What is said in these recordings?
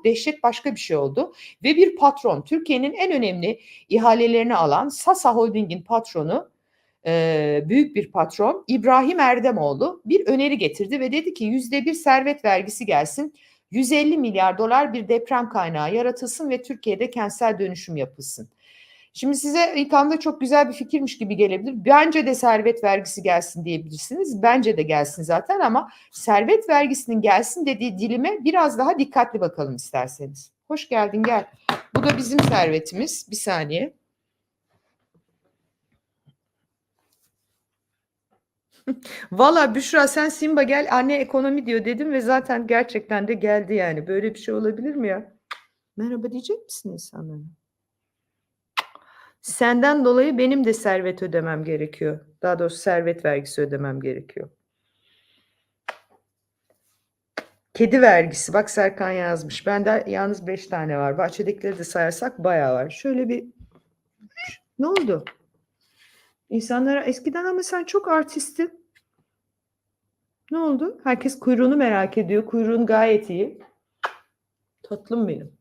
çok dehşet başka bir şey oldu. Ve bir patron, Türkiye'nin en önemli ihalelerini alan Sasa Holding'in patronu, e, büyük bir patron İbrahim Erdemoğlu bir öneri getirdi ve dedi ki yüzde bir servet vergisi gelsin. 150 milyar dolar bir deprem kaynağı yaratılsın ve Türkiye'de kentsel dönüşüm yapılsın. Şimdi size ilk anda çok güzel bir fikirmiş gibi gelebilir. Bence de servet vergisi gelsin diyebilirsiniz. Bence de gelsin zaten ama servet vergisinin gelsin dediği dilime biraz daha dikkatli bakalım isterseniz. Hoş geldin gel. Bu da bizim servetimiz. Bir saniye. Valla Büşra sen Simba gel anne ekonomi diyor dedim ve zaten gerçekten de geldi yani. Böyle bir şey olabilir mi ya? Merhaba diyecek misin insanlara? Senden dolayı benim de servet ödemem gerekiyor. Daha doğrusu servet vergisi ödemem gerekiyor. Kedi vergisi. Bak Serkan yazmış. Bende yalnız beş tane var. Bahçedekileri de sayarsak bayağı var. Şöyle bir ne oldu? İnsanlara eskiden ama sen çok artistin. Ne oldu? Herkes kuyruğunu merak ediyor. Kuyruğun gayet iyi. Tatlım benim.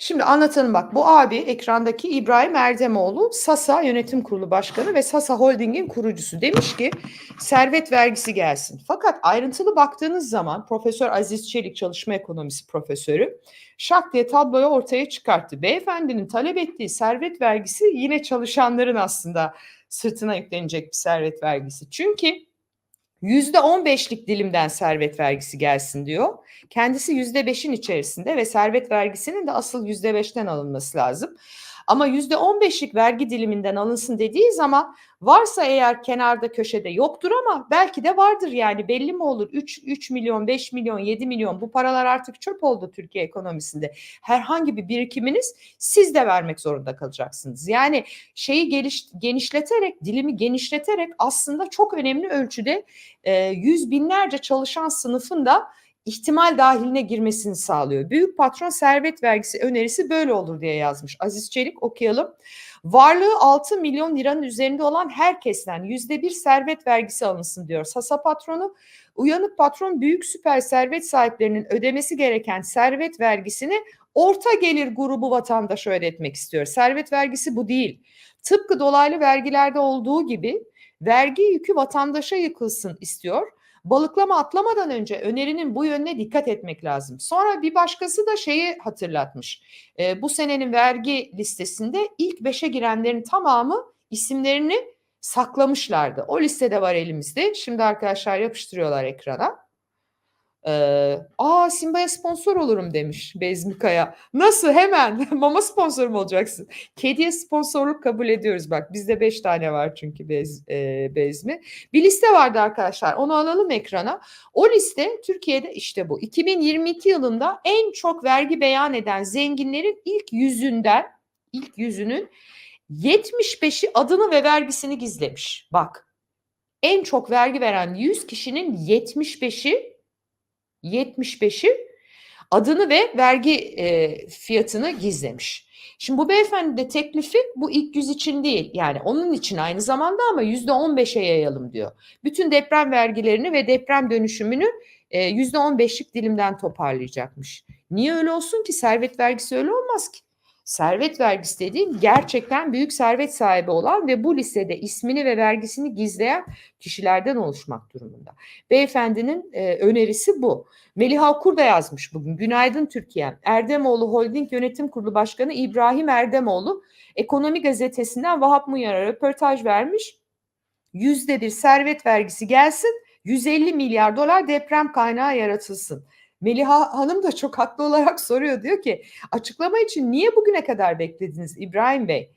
Şimdi anlatalım bak bu abi ekrandaki İbrahim Erdemoğlu Sasa Yönetim Kurulu Başkanı ve Sasa Holding'in kurucusu demiş ki servet vergisi gelsin. Fakat ayrıntılı baktığınız zaman Profesör Aziz Çelik çalışma ekonomisi profesörü şak diye tabloyu ortaya çıkarttı. Beyefendinin talep ettiği servet vergisi yine çalışanların aslında sırtına yüklenecek bir servet vergisi. Çünkü yüzde on beşlik dilimden servet vergisi gelsin diyor. Kendisi yüzde beşin içerisinde ve servet vergisinin de asıl yüzde beşten alınması lazım. Ama yüzde on beşlik vergi diliminden alınsın dediği zaman varsa eğer kenarda köşede yoktur ama belki de vardır yani belli mi olur 3, 3 milyon 5 milyon 7 milyon bu paralar artık çöp oldu Türkiye ekonomisinde. Herhangi bir birikiminiz siz de vermek zorunda kalacaksınız. Yani şeyi geliş, genişleterek dilimi genişleterek aslında çok önemli ölçüde e, yüz binlerce çalışan sınıfın da ihtimal dahiline girmesini sağlıyor. Büyük patron servet vergisi önerisi böyle olur diye yazmış. Aziz Çelik okuyalım. Varlığı 6 milyon liranın üzerinde olan herkesten yüzde bir servet vergisi alınsın diyor. Sasa patronu uyanık patron büyük süper servet sahiplerinin ödemesi gereken servet vergisini orta gelir grubu vatandaşa ödetmek istiyor. Servet vergisi bu değil. Tıpkı dolaylı vergilerde olduğu gibi vergi yükü vatandaşa yıkılsın istiyor. Balıklama atlamadan önce önerinin bu yönüne dikkat etmek lazım. Sonra bir başkası da şeyi hatırlatmış. E, bu senenin vergi listesinde ilk beşe girenlerin tamamı isimlerini saklamışlardı. O listede var elimizde. Şimdi arkadaşlar yapıştırıyorlar ekrana. Ee, Aa Simba'ya sponsor olurum demiş Bezmikaya. Nasıl hemen mama sponsor mu olacaksın? Kediye sponsorluk kabul ediyoruz bak bizde beş tane var çünkü bez, e, Bezmi. Bir liste vardı arkadaşlar onu alalım ekrana. O liste Türkiye'de işte bu 2022 yılında en çok vergi beyan eden zenginlerin ilk yüzünden ilk yüzünün 75'i adını ve vergisini gizlemiş. Bak en çok vergi veren 100 kişinin 75'i 75'i adını ve vergi e, fiyatını gizlemiş. Şimdi bu beyefendi de teklifi bu ilk yüz için değil yani onun için aynı zamanda ama yüzde on beşe yayalım diyor. Bütün deprem vergilerini ve deprem dönüşümünü e, yüzde on beşlik dilimden toparlayacakmış. Niye öyle olsun ki servet vergisi öyle olmaz ki? Servet vergisi dediğin gerçekten büyük servet sahibi olan ve bu listede ismini ve vergisini gizleyen kişilerden oluşmak durumunda. Beyefendinin e, önerisi bu. Melih Okur da yazmış bugün. Günaydın Türkiye. Erdemoğlu Holding Yönetim Kurulu Başkanı İbrahim Erdemoğlu Ekonomi Gazetesi'nden Vahap Muyar'a röportaj vermiş. Yüzde bir servet vergisi gelsin, 150 milyar dolar deprem kaynağı yaratılsın. Meliha Hanım da çok haklı olarak soruyor. Diyor ki açıklama için niye bugüne kadar beklediniz İbrahim Bey?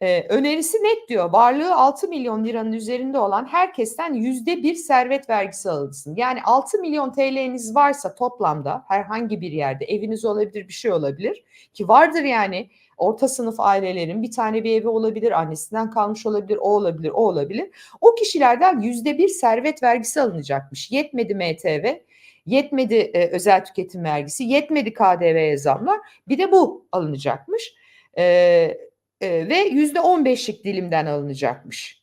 Ee, önerisi net diyor. Varlığı 6 milyon liranın üzerinde olan herkesten yüzde bir servet vergisi alınsın. Yani 6 milyon TL'niz varsa toplamda herhangi bir yerde eviniz olabilir bir şey olabilir ki vardır yani orta sınıf ailelerin bir tane bir evi olabilir, annesinden kalmış olabilir, o olabilir, o olabilir. O kişilerden yüzde bir servet vergisi alınacakmış. Yetmedi MTV, Yetmedi e, özel tüketim vergisi, yetmedi KDV'ye zamlar. Bir de bu alınacakmış. E, e, ve yüzde on beşlik dilimden alınacakmış.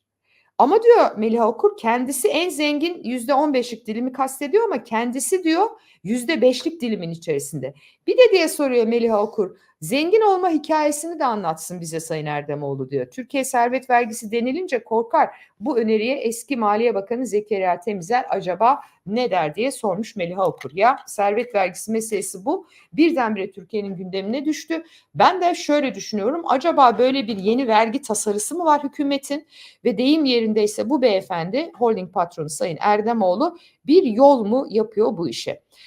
Ama diyor Melih Okur kendisi en zengin yüzde on beşlik dilimi kastediyor ama kendisi diyor yüzde beşlik dilimin içerisinde. Bir de diye soruyor Meliha Okur. Zengin olma hikayesini de anlatsın bize Sayın Erdemoğlu diyor. Türkiye servet vergisi denilince korkar. Bu öneriye eski Maliye Bakanı Zekeriya Temizel acaba ne der diye sormuş Meliha Okur. Ya servet vergisi meselesi bu. Birdenbire Türkiye'nin gündemine düştü. Ben de şöyle düşünüyorum. Acaba böyle bir yeni vergi tasarısı mı var hükümetin? Ve deyim yerindeyse bu beyefendi holding patronu Sayın Erdemoğlu bir yol mu yapıyor bu işe?